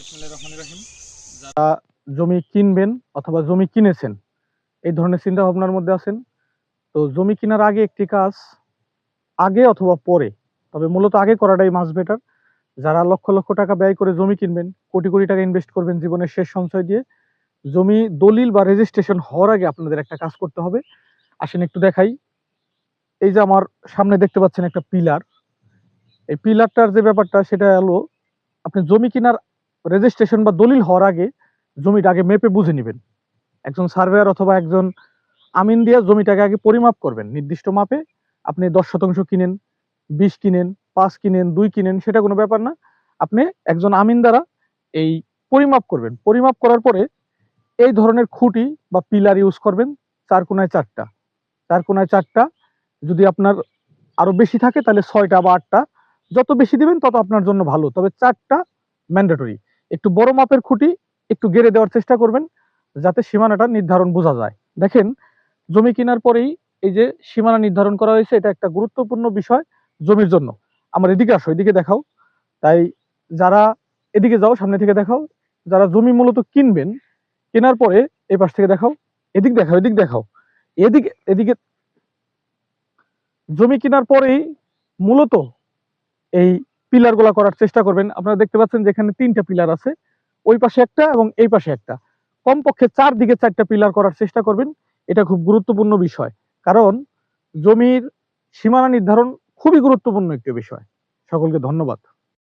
রহিম। জমি কিনবেন অথবা জমি কিনেছেন, এই ধরনের চিন্তা ভাবনার মধ্যে আছেন, তো জমি কেনার আগে একটি কাজ, আগে অথবা পরে, তবে মূলত আগে করাটাই মাস বেটার যারা লক্ষ লক্ষ টাকা ব্যয় করে জমি কিনবেন, কোটি কোটি টাকা ইনভেস্ট করবেন জীবনের শেষ সঞ্চয় দিয়ে, জমি দলিল বা রেজিস্ট্রেশন হওয়ার আগে আপনাদের একটা কাজ করতে হবে। আসেন একটু দেখাই। এই যে আমার সামনে দেখতে পাচ্ছেন একটা পিলার। এই পিলারটার যে ব্যাপারটা, সেটা হলো আপনি জমি কেনার রেজিস্ট্রেশন বা দলিল হওয়ার আগে জমিটা আগে মেপে বুঝে নেবেন। একজন সার্ভেয়ার অথবা একজন আমিন দিয়ে জমিটাকে আগে পরিমাপ করবেন। নির্দিষ্ট মাপে আপনি দশ শতাংশ কিনেন, বিশ কিনেন, পাঁচ কিনেন, দুই কিনেন, সেটা কোনো ব্যাপার না। আপনি একজন আমিন দ্বারা এই পরিমাপ করবেন। পরিমাপ করার পরে এই ধরনের খুঁটি বা পিলার ইউজ করবেন চার কোনায় চারটা। চার কোনায় চারটা যদি আপনার আরও বেশি থাকে তাহলে ছয়টা বা আটটা। যত বেশি দিবেন তত আপনার জন্য ভালো। তবে চারটা ম্যান্ডেটরি একটু বড় মাপের খুঁটি একটু গেড়ে দেওয়ার চেষ্টা করবেন, যাতে সীমানাটা নির্ধারণ বোঝা যায়। দেখেন, জমি কেনার পরেই এই যে সীমানা নির্ধারণ করা হয়েছে, এটা একটা গুরুত্বপূর্ণ বিষয় জমির জন্য। আমার এদিকে আসো, এদিকে দেখাও। তাই যারা এদিকে যাও, সামনে থেকে দেখাও। যারা জমি মূলত কিনবেন, কেনার পরে এই পাশ থেকে দেখাও। এদিক দেখাও এদিক দেখাও। এদিকে এদিকে জমি কেনার পরেই মূলত এই পিলারগুলা করার চেষ্টা করবেন। আপনারা দেখতে পাচ্ছেন যেখানে তিনটা পিলার আছে। ওই পাশে একটা এবং এই পাশে একটা। কমপক্ষে চার দিকে চারটা পিলার করার চেষ্টা করবেন। এটা খুব গুরুত্বপূর্ণ বিষয়। কারণ জমির সীমানা নির্ধারণ খুবই গুরুত্বপূর্ণ একটি বিষয়। সকলকে ধন্যবাদ।